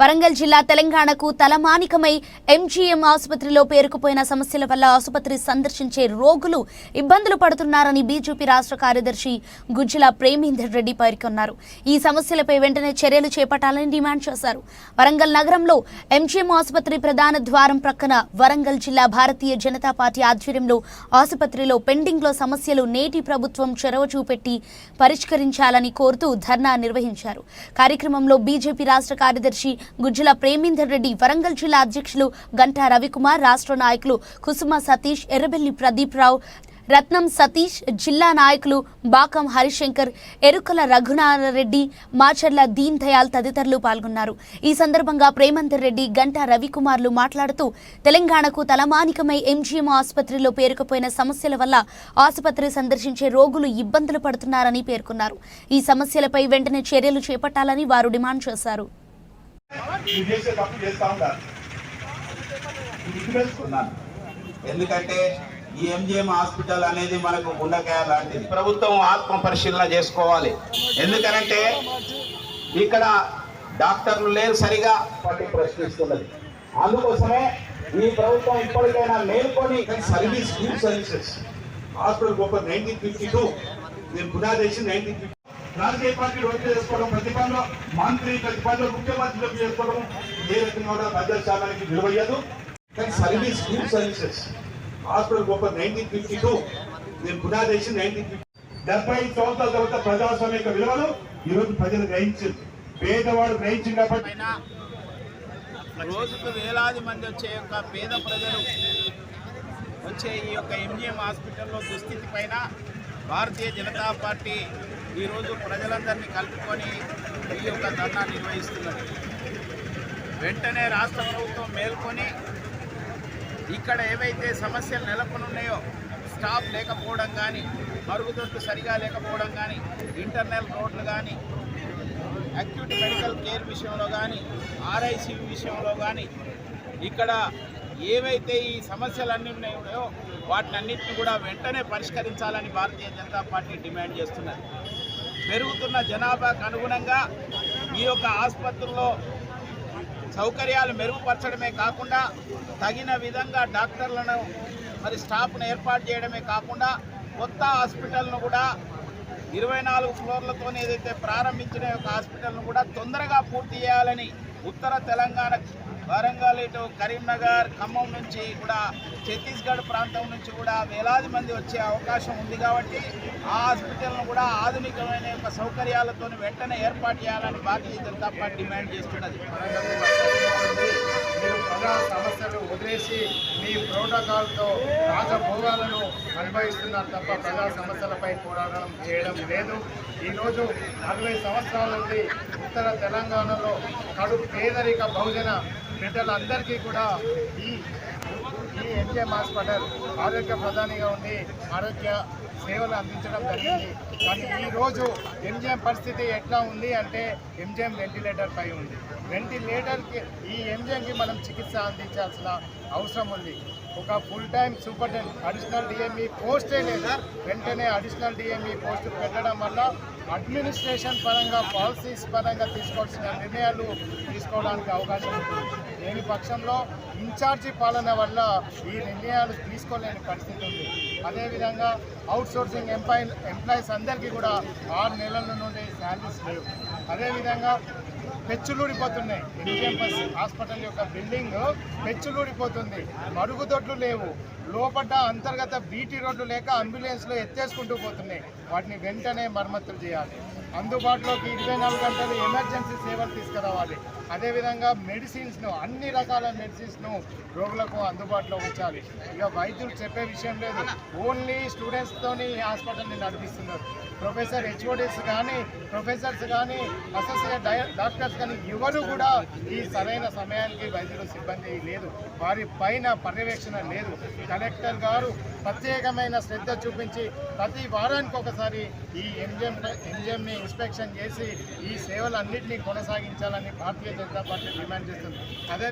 వరంగల్ జిల్లా తెలంగాణకు తలమానికమై ఎంజీఎం ఆసుపత్రిలో పేరుకుపోయిన సమస్యల వల్ల ఆసుపత్రి సందర్శించే రోగులు ఇబ్బందులు పడుతున్నారని బీజేపీ రాష్ట్ర కార్యదర్శి గుజ్జిల ప్రేమేందర్ రెడ్డి పేర్కొన్నారు. ఈ సమస్యలపై వెంటనే చర్యలు చేపట్టాలని డిమాండ్ చేశారు. వరంగల్ నగరంలో ఎంజీఎం ఆసుపత్రి ప్రధాన ద్వారం ప్రక్కన వరంగల్ జిల్లా భారతీయ జనతా పార్టీ ఆధ్వర్యంలో ఆసుపత్రిలో పెండింగ్లో సమస్యలు నేటి ప్రభుత్వం చొరవ చూపెట్టి పరిష్కరించాలని కోరుతూ ధర్నా నిర్వహించారు. కార్యక్రమంలో బీజేపీ రాష్ట్ర కార్యదర్శి గుజ్జల ప్రేమేందర్ రెడ్డి వరంగల్ జిల్లా అధ్యక్షులు గంటా రవికుమార్ రాష్ట్ర నాయకులు కుసుమ సతీష్ ఎర్రబెల్లి ప్రదీప్ రావు రత్నం సతీష్ జిల్లా నాయకులు బాకం హరిశంకర్ ఎరుకల రఘునారెడ్డి మాచర్ల దీన్ దయాల్ తదితరులు పాల్గొన్నారు. ఈ సందర్భంగా ప్రేమంతర్ రెడ్డి గంటా రవికుమార్లు మాట్లాడుతూ తెలంగాణకు తలమానికమై ఎంజీఎం ఆసుపత్రిలో పేరుకుపోయిన సమస్యల వల్ల ఆసుపత్రి సందర్శించే రోగులు ఇబ్బందులు పడుతున్నారని పేర్కొన్నారు. ఈ సమస్యలపై వెంటనే చర్యలు చేపట్టాలని వారు డిమాండ్ చేశారు. మీరు చేసే తప్పు చేస్తా ఉంటారు తెలుసుకున్నాను ఎందుకంటే ఈ ఎంజిఎం హాస్పిటల్ అనేది మనకు గుండెకాయ లాంటిది. ప్రభుత్వం ఆత్మ పరిశీలన చేసుకోవాలి. ఎందుకనంటే ఇక్కడ డాక్టర్లు లేరు సరిగా. పార్టీ ప్రశ్నిస్తున్నది. అందుకోసమే ఈ ప్రభుత్వం ఇప్పటికైనా మేల్కొని సర్వీస్ సర్వీసెస్ హాస్పిటల్ గొప్ప నైన్టీన్ ఫిఫ్టీ టూ. నేను పునాది వేసి నైన్టీన్ ఫిఫ్టీ రాజకీయ పార్టీ ఓట్లు చేసుకోవడం ప్రతిపాదన మంత్రి ప్రతిపాదన ముఖ్యమంత్రులకు చేసుకోవడం ఏ రకంగా కూడా ప్రజాస్వామ్యానికి విలువయ్యదు. కానీ సర్వీస్ న్యూ సర్వీసెస్ హాస్పిటల్ గొప్ప నైన్టీన్ ఫిఫ్టీ టూ నేను పునాది వేసి నైన్టీన్ ఫిఫ్టీ డెబ్బై సంవత్సరాల తర్వాత ప్రజాస్వామ్య యొక్క విలువలు ఈరోజు ప్రజలు గ్రహించింది పేదవాడు గ్రహించింది కాబట్టి. పైన రోజుకు వేలాది మంది వచ్చే యొక్క పేద ప్రజలు వచ్చే ఈ యొక్క ఎంజిఎం హాస్పిటల్లో దుస్థితి పైన భారతీయ జనతా పార్టీ ఈరోజు ప్రజలందరినీ కలుపుకొని ఈ యొక్క ధర్నా నిర్వహిస్తున్నది వెంటనే రాష్ట్ర ప్రభుత్వం మేల్కొని ఇక్కడ ఏవైతే సమస్యలు నెలకొని ఉన్నాయో స్టాఫ్ లేకపోవడం కానీ మరుగుదొడ్లు సరిగా లేకపోవడం కానీ ఇంటర్నల్ రోడ్లు కానీ అక్యూట్ మెడికల్ కేర్ విషయంలో కానీ ఆర్ఐసి విషయంలో కానీ ఇక్కడ ఏవైతే ఈ సమస్యలన్నీ ఉన్నాయో వాటినన్నింటినీ కూడా వెంటనే పరిష్కరించాలని భారతీయ జనతా పార్టీ డిమాండ్ చేస్తున్నది. పెరుగుతున్న జనాభాకు అనుగుణంగా ఈ యొక్క ఆసుపత్రుల్లో సౌకర్యాలు మెరుగుపరచడమే కాకుండా తగిన విధంగా డాక్టర్లను మరి స్టాఫ్ను ఏర్పాటు చేయడమే కాకుండా కొత్త హాస్పిటల్ను కూడా ఇరవై నాలుగు ఫ్లోర్లతో ఏదైతే ప్రారంభించిన యొక్క హాస్పిటల్ను కూడా తొందరగా పూర్తి చేయాలని ఉత్తర తెలంగాణ వరంగల్ ఇటు కరీంనగర్ ఖమ్మం నుంచి కూడా ఛత్తీస్గఢ్ ప్రాంతం నుంచి కూడా వేలాది మంది వచ్చే అవకాశం ఉంది కాబట్టి ఆ హాస్పిటల్ను కూడా ఆధునికమైన యొక్క సౌకర్యాలతో వెంటనే ఏర్పాటు చేయాలని భారతీయ జనతా పార్టీ డిమాండ్ చేస్తున్నది. ప్రజా సమస్యలు వదిలేసి మీ ప్రోటోకాల్తో రాజభోగాలను అనుభవిస్తున్నారు తప్ప ప్రజా సమస్యలపై పోరాటం చేయడం లేదు. ఈరోజు అరవై సంవత్సరాల నుండి ఉత్తర తెలంగాణలో కడు పేదరిక బహుజన బిడ్డలందరికీ కూడా ఈ ఈ ఎంజిఎం హాస్పిటల్ ఆరోగ్య ప్రధానిగా ఉండి ఆరోగ్య సేవలు అందించడం జరిగింది. కానీ ఈరోజు ఎంజిఎం పరిస్థితి ఎట్లా ఉంది అంటే ఎంజిఎం వెంటిలేటర్ పై ఉంది. వెంటిలేటర్కి ఈ ఎంజిఎంకి మనం చికిత్స అందించాల్సిన అవసరం ఉంది. ఒక full time superintendent additional DME పోస్టే లేదు వెంటనే అడిషనల్ డిఎంఈ పోస్ట్ పెట్టడం వల్ల అడ్మినిస్ట్రేషన్ పరంగా పాలసీస్ పరంగా తీసుకోవాల్సిన నిర్ణయాలు తీసుకోవడానికి అవకాశం ఉంటుంది. లేని పక్షంలో ఇన్ఛార్జి పాలన వల్ల ఈ నిర్ణయాలు తీసుకోలేని పరిస్థితి ఉంది. అదేవిధంగా అవుట్ సోర్సింగ్ ఎంప్లాయ్ ఎంప్లాయీస్ అందరికీ కూడా ఆరు నెలల నుండి శాలరీస్ లేవు. అదేవిధంగా పెచ్చులూడిపోతున్నాయి ఎన్జిఎంఎస్ హాస్పిటల్ యొక్క బిల్డింగ్ పెచ్చులూడిపోతుంది రోడ్లు లేవు. లోపల అంతర్గత బీటీ రోడ్లు లేక అంబులెన్స్లో ఎత్తేసుకుంటూ పోతున్నాయి. వాటిని వెంటనే మరమ్మతులు చేయాలి. అందుబాటులోకి ఇరవై నాలుగు గంటలు ఎమర్జెన్సీ సేవలు తీసుకురావాలి. అదేవిధంగా మెడిసిన్స్ను అన్ని రకాల మెడిసిన్స్ను రోగులకు అందుబాటులో ఉంచాలి. ఇక వైద్యులు చెప్పే విషయం లేదు. ఓన్లీ స్టూడెంట్స్తోని హాస్పిటల్ని నడిపిస్తున్నారు. ప్రొఫెసర్ హెచ్ఓడిస్ కానీ ప్రొఫెసర్స్ కానీ అసోసియేట్ డాక్టర్స్ కానీ ఎవరు కూడా ఈ సరైన సమయానికి వైద్యులు సిబ్బంది లేదు. వారి పైన పర్యవేక్షణ లేదు. కలెక్టర్ గారు ప్రత్యేకమైన శ్రద్ధ చూపించి ప్రతి వారానికి ఒకసారి ఈ ఎంజిఎం ఎంజిఎంని ఇన్స్పెక్షన్ చేసి ఈ సేవలన్నింటినీ కొనసాగించాలని భారతీయ జనతా పార్టీ డిమాండ్ చేస్తుంది. అదే